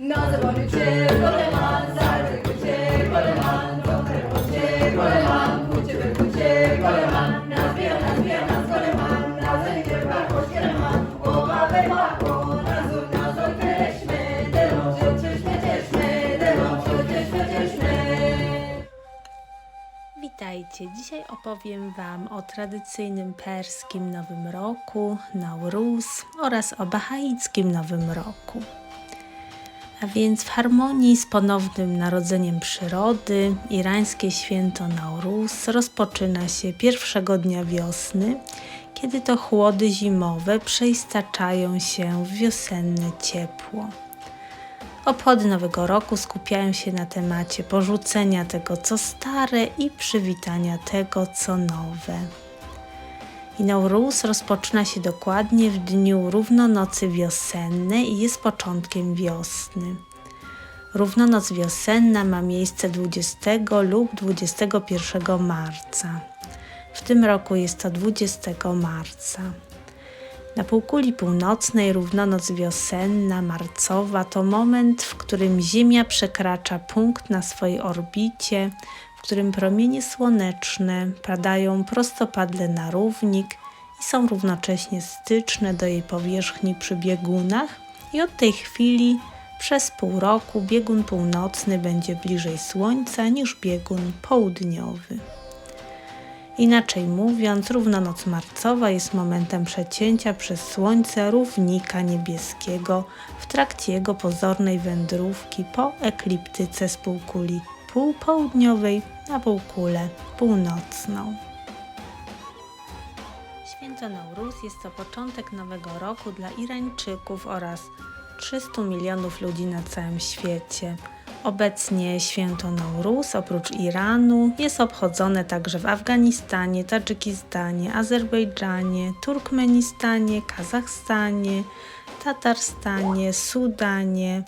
Nazywamy Goleman, kochaj cię Goleman, u ciebie kucie Goleman, nazwiją, nazwiją nas Goleman, nazwiją barkoś Goleman, o babę mako, nazu, nazu, kreśmy, delą, cieszmy, cieszmy, delą, cieszmy, cieszmy. Witajcie! Dzisiaj opowiem Wam o tradycyjnym perskim Nowym Roku, Nauruz oraz o bahaickim Nowym Roku. A więc w harmonii z ponownym narodzeniem przyrody, irańskie święto Nauruz rozpoczyna się pierwszego dnia wiosny, kiedy to chłody zimowe przeistaczają się w wiosenne ciepło. Obchody Nowego Roku skupiają się na temacie porzucenia tego, co stare i przywitania tego, co nowe. I Nauruz rozpoczyna się dokładnie w dniu równonocy wiosennej i jest początkiem wiosny. Równonoc wiosenna ma miejsce 20 lub 21 marca. W tym roku jest to 20 marca. Na półkuli północnej równonoc wiosenna, marcowa to moment, w którym Ziemia przekracza punkt na swojej orbicie, w którym promienie słoneczne padają prostopadle na równik i są równocześnie styczne do jej powierzchni przy biegunach i od tej chwili przez pół roku biegun północny będzie bliżej Słońca niż biegun południowy. Inaczej mówiąc, równonoc marcowa jest momentem przecięcia przez Słońce równika niebieskiego w trakcie jego pozornej wędrówki po ekliptyce z półkuli półpołudniowej na półkulę północną. Święto Nauruz jest to początek nowego roku dla Irańczyków oraz 300 milionów ludzi na całym świecie. Obecnie święto Nauruz oprócz Iranu jest obchodzone także w Afganistanie, Tadżykistanie, Azerbejdżanie, Turkmenistanie, Kazachstanie, Tatarstanie, Sudanie,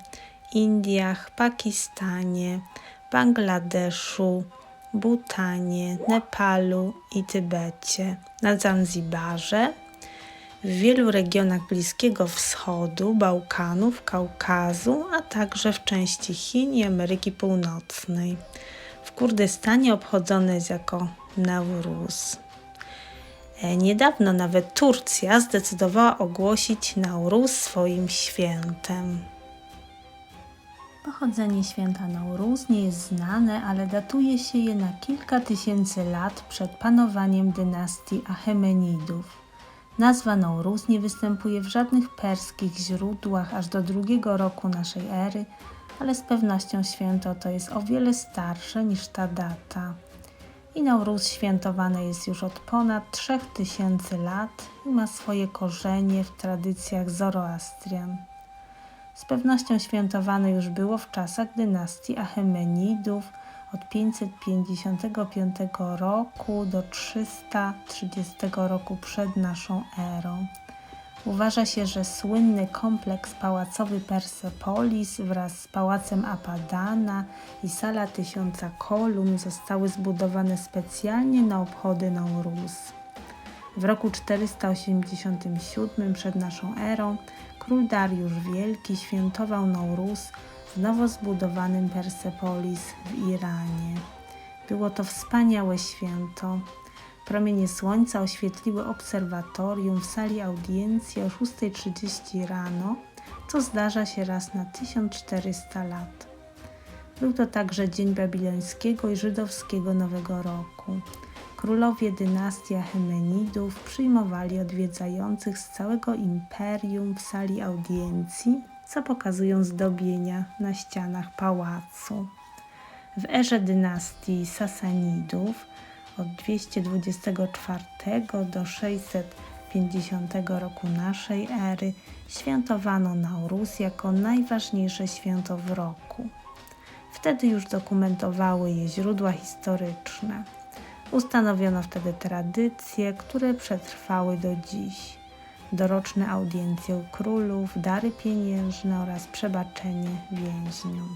Indiach, Pakistanie, Bangladeszu, Butanie, Nepalu i Tybecie, na Zanzibarze, w wielu regionach Bliskiego Wschodu, Bałkanów, Kaukazu, a także w części Chin i Ameryki Północnej. W Kurdystanie obchodzony jest jako Nauruz. E, Niedawno nawet Turcja zdecydowała ogłosić Nauruz swoim świętem. Pochodzenie święta Nauruz nie jest znane, ale datuje się je na kilka tysięcy lat przed panowaniem dynastii Achemenidów. Nazwa Nauruz nie występuje w żadnych perskich źródłach aż do drugiego roku naszej ery, ale z pewnością święto to jest o wiele starsze niż ta data. I Nauruz świętowany jest już od ponad 3000 lat i ma swoje korzenie w tradycjach Zoroastrian. Z pewnością świętowane już było w czasach dynastii Achemenidów od 555 roku do 330 roku przed naszą erą. Uważa się, że słynny kompleks pałacowy Persepolis wraz z pałacem Apadana i sala tysiąca kolumn zostały zbudowane specjalnie na obchody Nauruz. W roku 487 przed naszą erą król Dariusz Wielki świętował Nauruz w nowo zbudowanym Persepolis w Iranie. Było to wspaniałe święto. Promienie słońca oświetliły obserwatorium w sali audiencji o 6.30 rano, co zdarza się raz na 1400 lat. Był to także dzień babilońskiego i żydowskiego Nowego Roku. Królowie dynastii Achemenidów przyjmowali odwiedzających z całego imperium w sali audiencji, co pokazują zdobienia na ścianach pałacu. W erze dynastii Sasanidów od 224 do 650 roku naszej ery świętowano Nauruz jako najważniejsze święto w roku. Wtedy już dokumentowały je źródła historyczne. Ustanowiono wtedy tradycje, które przetrwały do dziś. Doroczne audiencje u królów, dary pieniężne oraz przebaczenie więźniom.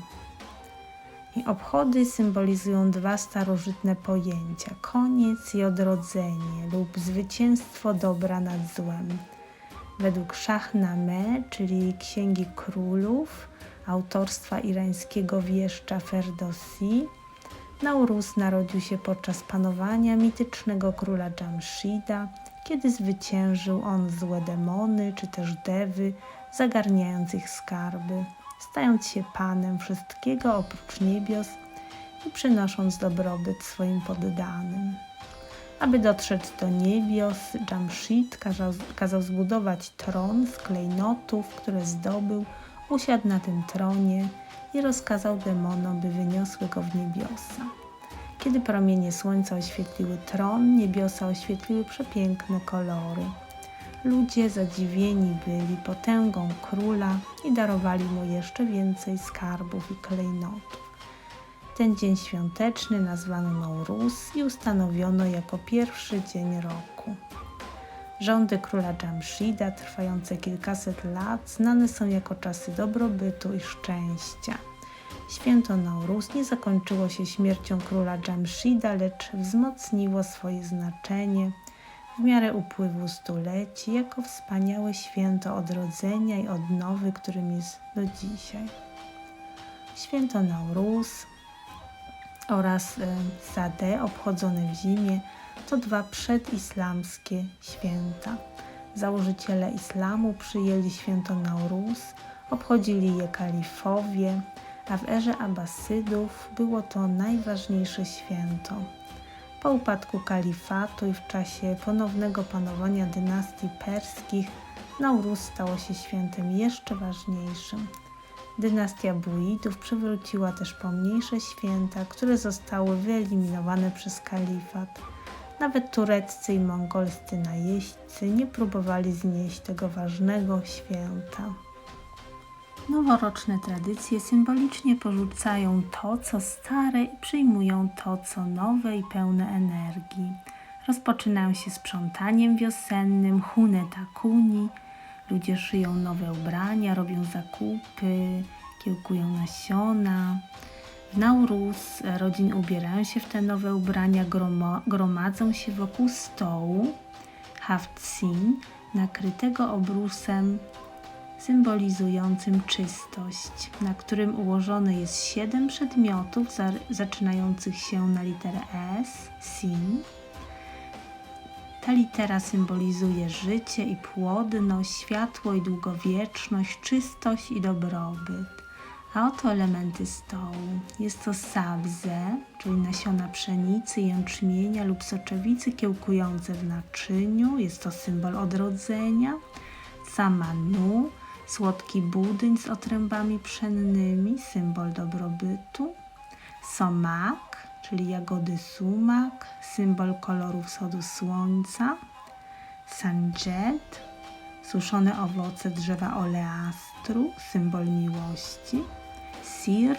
I obchody symbolizują dwa starożytne pojęcia: koniec i odrodzenie lub zwycięstwo dobra nad złem. Według Shahnameh, czyli Księgi Królów, autorstwa irańskiego wieszcza Ferdowsi. Nauruz narodził się podczas panowania mitycznego króla Jamshida, kiedy zwyciężył on złe demony czy też dewy, zagarniając ich skarby, stając się panem wszystkiego oprócz niebios i przynosząc dobrobyt swoim poddanym. Aby dotrzeć do niebios, Jamshid kazał, kazał zbudować tron z klejnotów, które zdobył, usiadł na tym tronie i rozkazał demonom, by wyniosły go w niebiosa. Kiedy promienie słońca oświetliły tron, niebiosa oświetliły przepiękne kolory. Ludzie zadziwieni byli potęgą króla i darowali mu jeszcze więcej skarbów i klejnotów. Ten dzień świąteczny nazwano Nowruz i ustanowiono jako pierwszy dzień roku. Rządy króla Jamshida, trwające kilkaset lat, znane są jako czasy dobrobytu i szczęścia. Święto Nowruz nie zakończyło się śmiercią króla Jamshida, lecz wzmocniło swoje znaczenie w miarę upływu stuleci jako wspaniałe święto odrodzenia i odnowy, którym jest do dzisiaj. Święto Nowruz oraz e, Sade obchodzone w zimie to dwa przedislamskie święta. Założyciele islamu przyjęli święto Nauruz, obchodzili je kalifowie, a w erze Abbasydów było to najważniejsze święto. Po upadku kalifatu i w czasie ponownego panowania dynastii perskich Nauruz stało się świętem jeszcze ważniejszym. Dynastia Buidów przywróciła też pomniejsze święta, które zostały wyeliminowane przez kalifat. Nawet tureccy i mongolscy najeźdźcy nie próbowali znieść tego ważnego święta. Noworoczne tradycje symbolicznie porzucają to, co stare i przyjmują to, co nowe i pełne energii. Rozpoczynają się sprzątaniem wiosennym, huneta kuni, ludzie szyją nowe ubrania, robią zakupy, kiełkują nasiona. W Nauruz rodziny ubierają się w te nowe ubrania, gromadzą się wokół stołu haftsin, nakrytego obrusem symbolizującym czystość, na którym ułożone jest siedem przedmiotów za, zaczynających się na literę S, sin. Ta litera symbolizuje życie i płodność, światło i długowieczność, czystość i dobrobyt. A oto elementy stołu. Jest to sabze, czyli nasiona pszenicy, jęczmienia lub soczewicy kiełkujące w naczyniu. Jest to symbol odrodzenia. Samanu, słodki budyń z otrębami pszennymi, symbol dobrobytu. Somak, czyli jagody sumak, symbol koloru wschodu słońca. Sanjet, suszone owoce drzewa oleastru, symbol miłości. Sir,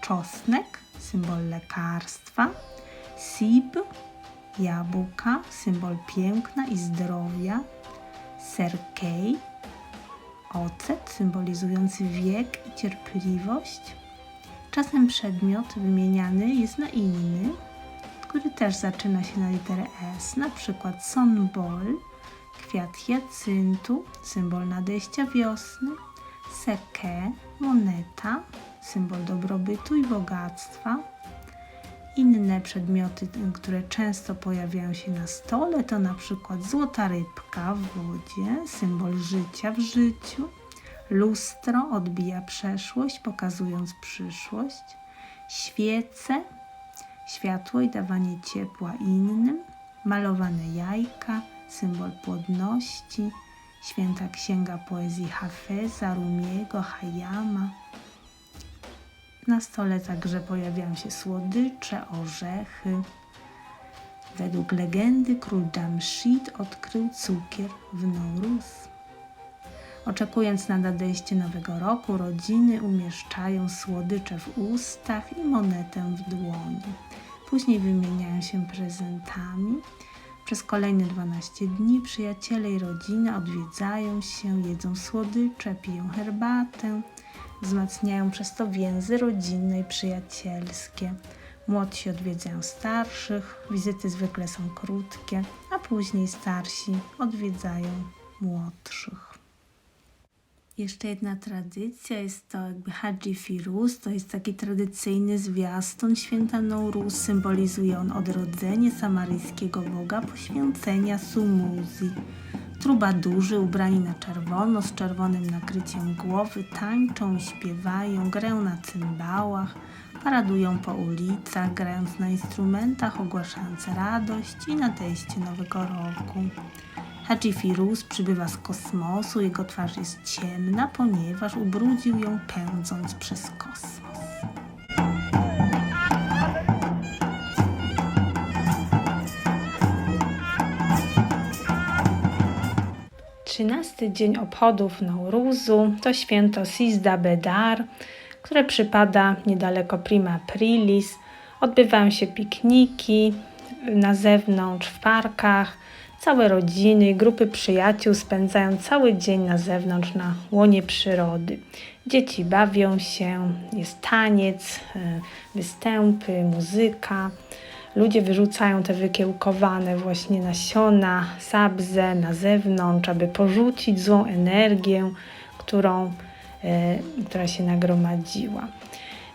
czosnek, symbol lekarstwa. Sib, jabłka, symbol piękna i zdrowia. Serkej, ocet symbolizujący wiek i cierpliwość. Czasem przedmiot wymieniany jest na inny, który też zaczyna się na literę S, na przykład sonbol, kwiat hiacyntu, symbol nadejścia wiosny, seke, moneta, symbol dobrobytu i bogactwa. Inne przedmioty, które często pojawiają się na stole, to na przykład złota rybka w wodzie, symbol życia w życiu. Lustro odbija przeszłość, pokazując przyszłość. Świece, światło i dawanie ciepła innym. Malowane jajka, symbol płodności. Święta księga poezji Hafeza, Rumiego, Hayama. Na stole także pojawiają się słodycze, orzechy. Według legendy król Jamshid odkrył cukier w Nowruz. Oczekując na nadejście nowego roku, rodziny umieszczają słodycze w ustach i monetę w dłoni. Później wymieniają się prezentami. Przez kolejne 12 dni przyjaciele i rodzina odwiedzają się, jedzą słodycze, piją herbatę, wzmacniają przez to więzy rodzinne i przyjacielskie. Młodsi odwiedzają starszych, wizyty zwykle są krótkie, a później starsi odwiedzają młodszych. Jeszcze jedna tradycja jest to jakby Hadji Firuz, to jest taki tradycyjny zwiastun święta Nowruz. Symbolizuje on odrodzenie samaryjskiego boga poświęcenia Sumuzi. Trubadurzy ubrani na czerwono z czerwonym nakryciem głowy tańczą, śpiewają, grają na cymbałach, paradują po ulicach, grając na instrumentach, ogłaszając radość i nadejście nowego roku. Hadji Firuz przybywa z kosmosu, jego twarz jest ciemna, ponieważ ubrudził ją pędząc przez kosmos. Trzynasty dzień obchodów Nauruzu to święto Sizda Bedar, które przypada niedaleko Prima Aprilis. Odbywają się pikniki na zewnątrz, w parkach. Całe rodziny i grupy przyjaciół spędzają cały dzień na zewnątrz, na łonie przyrody. Dzieci bawią się, jest taniec, e, występy, muzyka. Ludzie wyrzucają te wykiełkowane właśnie nasiona, sabzę na zewnątrz, aby porzucić złą energię, którą, e, która się nagromadziła.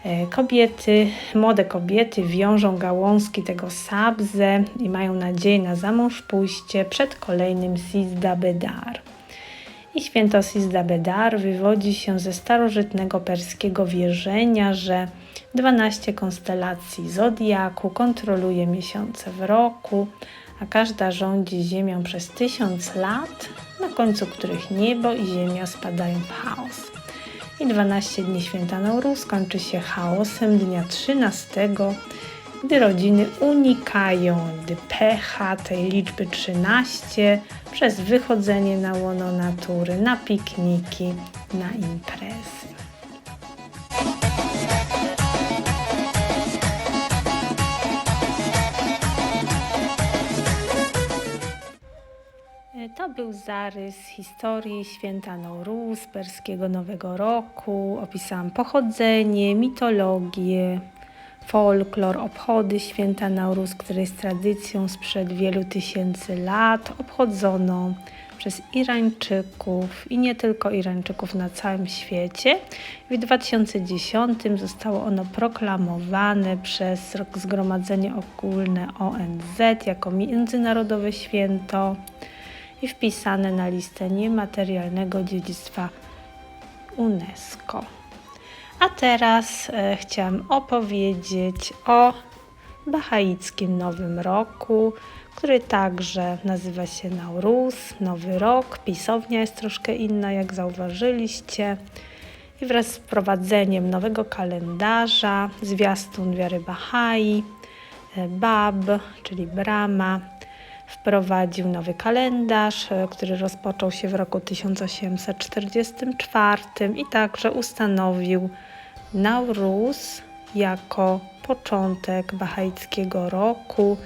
E, Kobiety, młode kobiety wiążą gałązki tego sabzę i mają nadzieję na zamąż pójście przed kolejnym Sizda Bedar. I święto Sizda Bedar wywodzi się ze starożytnego perskiego wierzenia, że 12 konstelacji zodiaku kontroluje miesiące w roku, a każda rządzi Ziemią przez tysiąc lat, na końcu których niebo i Ziemia spadają w chaos. I 12 dni święta Nauruz kończy się chaosem dnia 13, gdy rodziny unikają pecha tej liczby 13 przez wychodzenie na łono natury, na pikniki, na imprezy. To był zarys historii święta Nowruz, perskiego Nowego Roku. Opisałam pochodzenie, mitologię, folklor, obchody święta Nowruz, które jest tradycją sprzed wielu tysięcy lat, obchodzoną przez Irańczyków i nie tylko Irańczyków na całym świecie. W 2010 zostało ono proklamowane przez Zgromadzenie Ogólne ONZ jako międzynarodowe święto i wpisane na listę niematerialnego dziedzictwa UNESCO. A teraz e, chciałam opowiedzieć o Bahaickim Nowym Roku, który także nazywa się Nauruz, Nowy Rok. Pisownia jest troszkę inna, jak zauważyliście. I wraz z wprowadzeniem nowego kalendarza, zwiastun wiary Bahai, e, Bab, czyli Brahma, wprowadził nowy kalendarz, e, który rozpoczął się w roku 1844 i także ustanowił Nauruz jako początek bahaickiego roku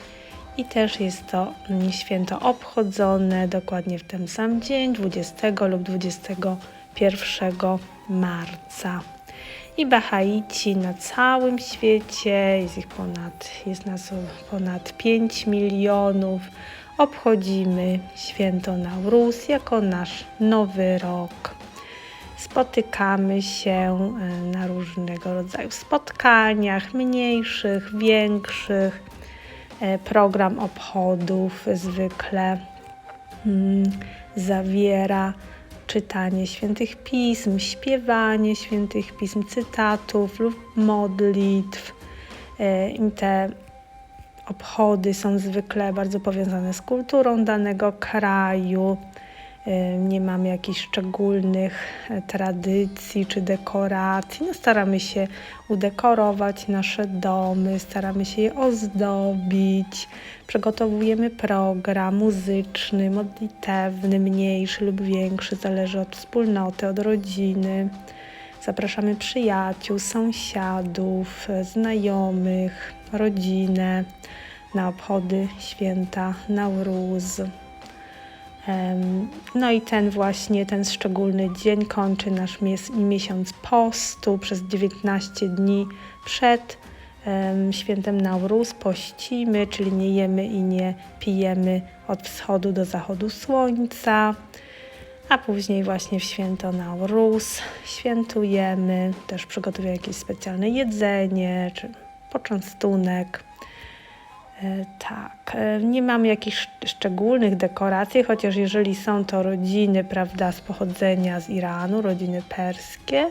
i też jest to mm, święto obchodzone dokładnie w ten sam dzień, 20 lub 21 marca. I Bahaici na całym świecie, jest ich ponad, jest nas ponad 5 milionów, obchodzimy święto Nauruz jako nasz nowy rok. Spotykamy się e, na różnego rodzaju spotkaniach, mniejszych, większych. E, Program obchodów zwykle mm, zawiera czytanie świętych pism, śpiewanie świętych pism, cytatów lub modlitw. E, I te obchody są zwykle bardzo powiązane z kulturą danego kraju. Nie mamy jakichś szczególnych e, tradycji czy dekoracji. No, staramy się udekorować nasze domy, staramy się je ozdobić. Przygotowujemy program muzyczny, modlitewny, mniejszy lub większy, zależy od wspólnoty, od rodziny. Zapraszamy przyjaciół, sąsiadów, znajomych, rodzinę na obchody święta Nauruz. No i ten właśnie, ten szczególny dzień kończy nasz mies- miesiąc postu przez 19 dni przed em, świętem Nauruz. Pościmy, czyli nie jemy i nie pijemy od wschodu do zachodu słońca. a później właśnie w święto Nauruz świętujemy, też przygotowujemy jakieś specjalne jedzenie czy poczęstunek. E, Tak, e, nie mam jakichś szcz- szczególnych dekoracji, chociaż jeżeli są to rodziny, prawda, z pochodzenia z Iranu, rodziny perskie,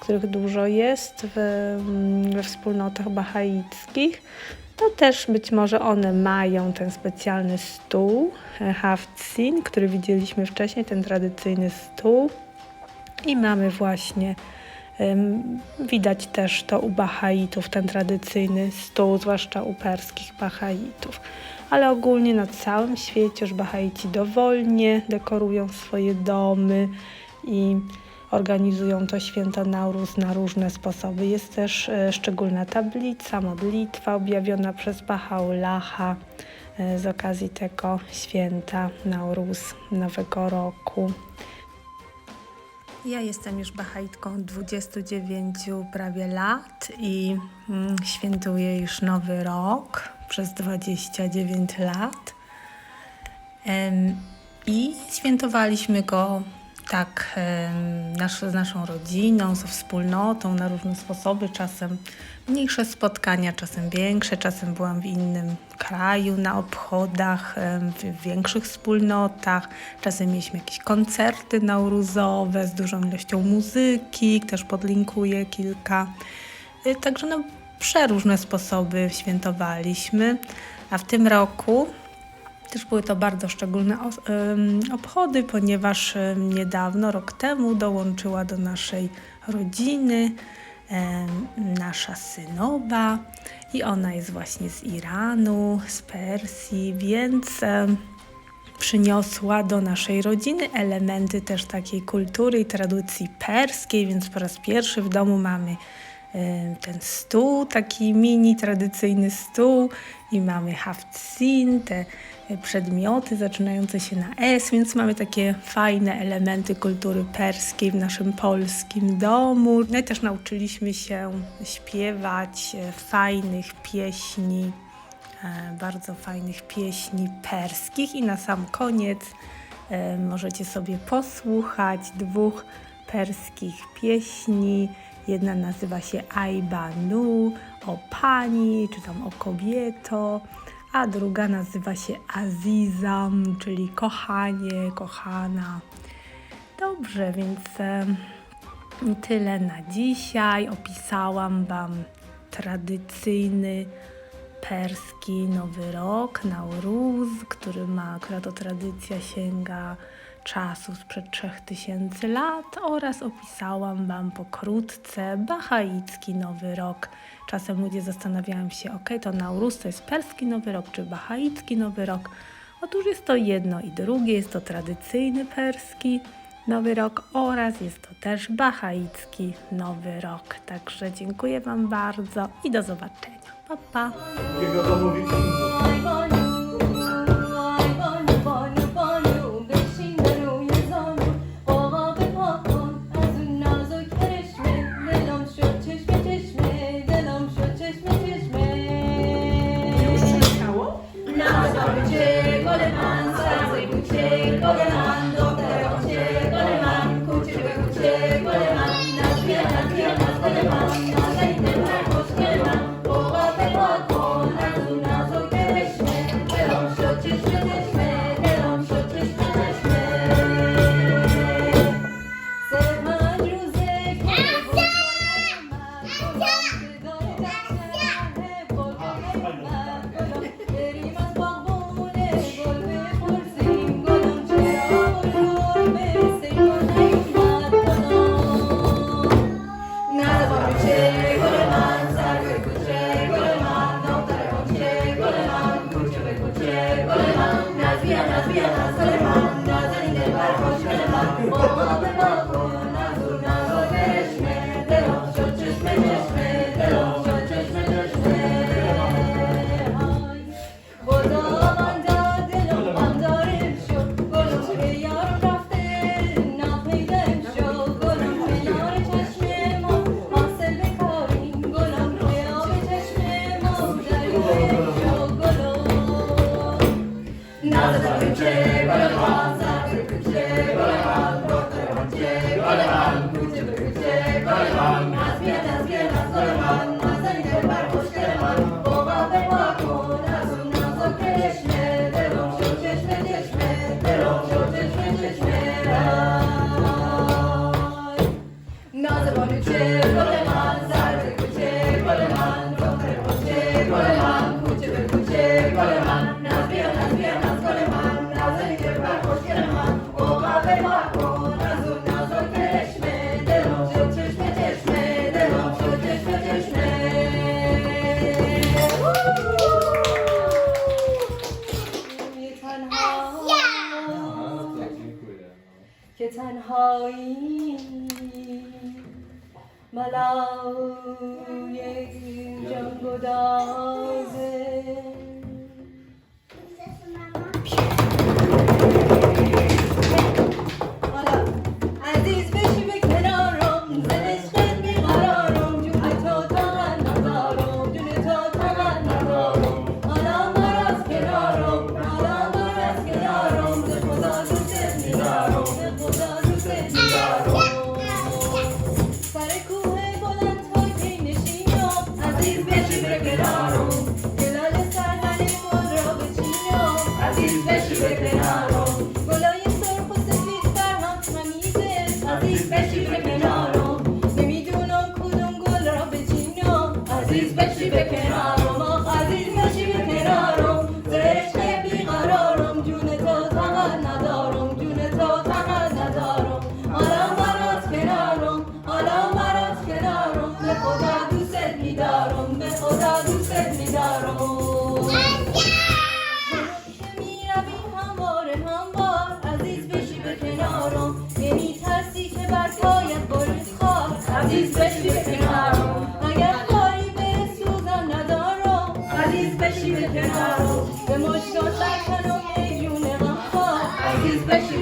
których dużo jest w, mm, we wspólnotach bahaickich, to też być może one mają ten specjalny stół, e, haftzin, który widzieliśmy wcześniej, ten tradycyjny stół. I mamy właśnie, widać też to u Bahaitów, ten tradycyjny stół, zwłaszcza u perskich Bahaitów. Ale ogólnie na całym świecie już Bahaici dowolnie dekorują swoje domy i organizują to święto Nauruz na różne sposoby. Jest też e, szczególna tablica, modlitwa objawiona przez Baha'u'llaha e, z okazji tego święta Nauruz, Nowego Roku. Ja jestem już Bahaitką od 29 prawie lat i mm, świętuję już nowy rok przez 29 lat. I świętowaliśmy go tak nasz, z naszą rodziną, ze wspólnotą na różne sposoby. Czasem mniejsze spotkania, czasem większe. Czasem byłam w innym kraju na obchodach, w większych wspólnotach. Czasem mieliśmy jakieś koncerty nauruzowe z dużą ilością muzyki. Też podlinkuję kilka. Y, Także no, przeróżne sposoby świętowaliśmy. A w tym roku też były to bardzo szczególne obchody, ponieważ niedawno, rok temu, dołączyła do naszej rodziny nasza synowa i ona jest właśnie z Iranu, z Persji, więc przyniosła do naszej rodziny elementy też takiej kultury i tradycji perskiej, więc po raz pierwszy w domu mamy ten stół, taki mini tradycyjny stół i mamy haftzin, te e, przedmioty zaczynające się na S, więc mamy takie fajne elementy kultury perskiej w naszym polskim domu. No i też nauczyliśmy się śpiewać e, fajnych pieśni, e, bardzo fajnych pieśni perskich i na sam koniec możecie sobie posłuchać dwóch perskich pieśni. Jedna nazywa się Aibanu, o pani, czy tam o kobieto, a druga nazywa się Azizam, czyli kochanie, kochana. Dobrze, więc tyle na dzisiaj. Opisałam Wam tradycyjny perski Nowy Rok, Nauruz, który ma, która to tradycja sięga czasu sprzed 3000 lat oraz opisałam Wam pokrótce bahaicki Nowy Rok. Czasem ludzie zastanawiają się, ok, to Nauruz to jest perski Nowy Rok czy bahaicki Nowy Rok. Otóż jest to jedno i drugie, jest to tradycyjny perski Nowy Rok oraz jest to też bahaicki Nowy Rok. Także dziękuję Wam bardzo i do zobaczenia. Pa, pa. Malau ye.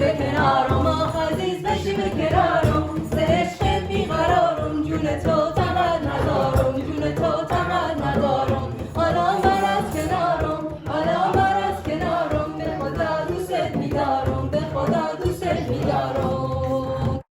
بکنارم آخر زیز بشی بکنارم سشت بیقرارم جونتو